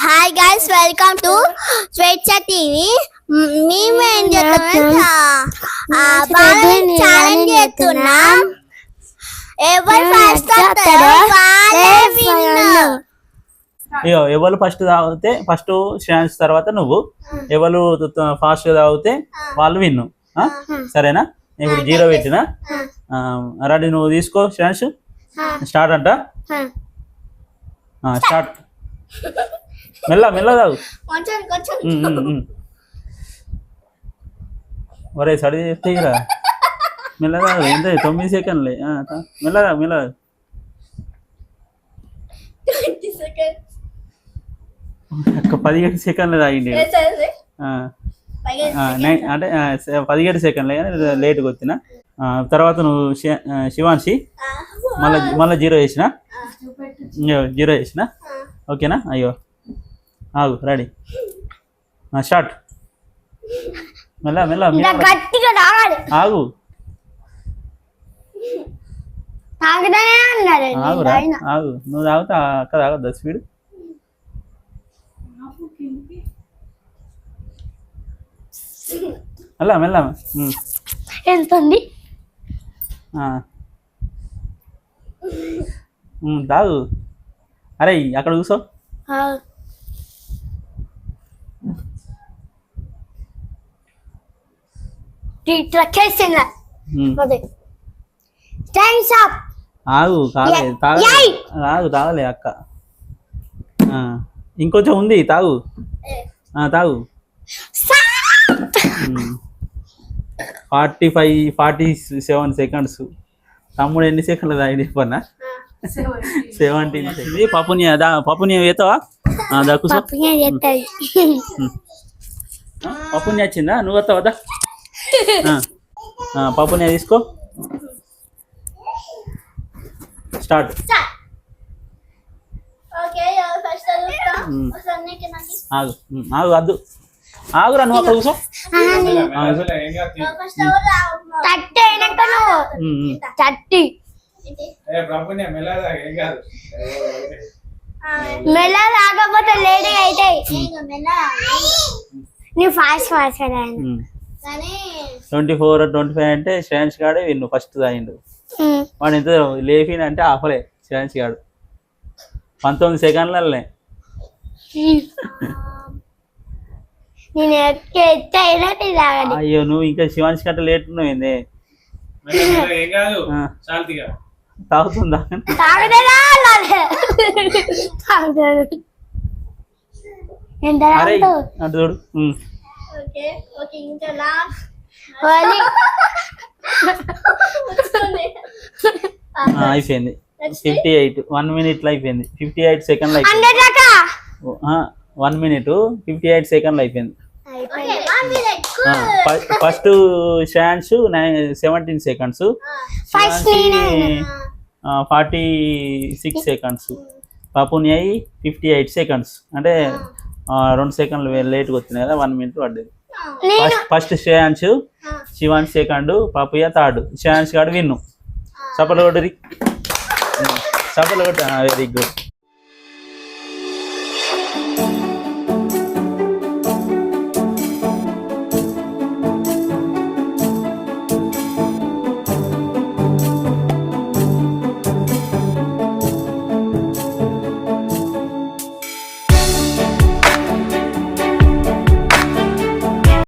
Hi guys welcome to Swechha TV మేము ఏం చేస్తున్నాం ఛాలెంజ్ చేస్తున్నాం ఎవరు ఫస్ట్ ఇగో ఎవరు ఫస్ట్ తాగితే ఫస్ట్ శ్రేయాన్స్ తర్వాత నువ్వు. ఎవరు ఫాస్ట్గా తాగితే వాళ్ళు విన్ను ఆ? సరేనా? ఇప్పుడు జీరో పెట్టినా? రెడీ నువ్వు తీసుకో శ్రేయాన్స్ స్టార్ట్ అంట. స్టార్ట్ మెల్ల మెల్ల తాగు. కొంచెం కొంచెం. ఒరే సడి తీయరా మెల్ల తాగు ఎంత తొమ్మిది సెకండ్లే. మెల్ల తాగు మెల్ల తాగు. ఒక్క పదిహేడు సెకండ్లు తాగిండి నై- అంటే పదిహేడు సెకండ్లే కానీ లేట్గా వచ్చిన. తర్వాత నువ్వు శివాన్షి మళ్ళీ మళ్ళీ జీరో చేసిన? జీరో చేసిన? ఓకేనా? అయ్యో. ఆగు రెడీ స్టార్ట్ మెల్ల మెల్ల మెల్ల. గట్టిగా తాగాలి. ఆగు. అన్నారు ఆగు. నువ్వు తాగుతా అక్క తాగద్దా స్పీడ్ మెల్ల మెల్ల. వెళ్తుంది తాగు. అరే అక్కడ కూర్చో. థ్యాంక్స్ అప్ ఆగు కాలే యా- తాగలే అక్క. ఇంకొంచెం ఉంది తాగు. ఆ, తాగు. Forty five forty seven seconds తమ్ముడు ఎన్ని సెకండ్లు తాగి చెప్పన్నా? సెవెంటీన్ ఇది పప్పుని పప్పుని వేతావా దా కూర్చో. పప్పుగా చేస్తుంది పప్పుని వచ్చిందా? నువ్వు వస్తావా ఆ, పప్పుని తీసుకో. స్టార్ట్. ఆగు ఆగు వద్దు ఆగురా నువ్వు అక్కడ కూర్చో. మెల్ల రాకపోతే లేట్ అవుతాయి నువ్వు. Fast fast. Twenty four twenty five అంటే శ్రేయాన్స్ గాడే విన్ను ఫస్ట్ తాగిండు వాడు ఎంత లేఫిన్ అంటే ఆఫలే శ్రేయాన్స్ గాడు. పంతొమ్మిది సెకండ్లనే అయ్యో నువ్వు ఇంకా శివాన్స్ కంటే లేట్ శాంతిగా. తాగుతుందా? అటు చూడు. ఓకే ఓకే ఇంకా లాస్ట్ అయిపోయింది. ఫిఫ్టీ ఎయిట్ వన్ మినిట్లో అయిపోయింది. ఫిఫ్టీ ఎయిట్ సెకండ్లు అయిపోయింది. హండ్రెడ్ దాకా? వన్ మినిట్ ఫిఫ్టీ ఎయిట్ సెకండ్లు అయిపోయింది. First Shreyans seventeen seconds forty six seconds పాపుని అయ్యి ఫిఫ్టీ ఎయిట్ సెకండ్స్ అంటే ఆ, రెండు సెకండ్లు లేట్గా వచ్చినాయి కదా వన్ మినిట్ పడ్డది. First Shreyans Shivan second Papayya third. Shreyans గాడు విన్ను. సపలు కొట్టరి సపలు కొట్ట వెరీ గుడ్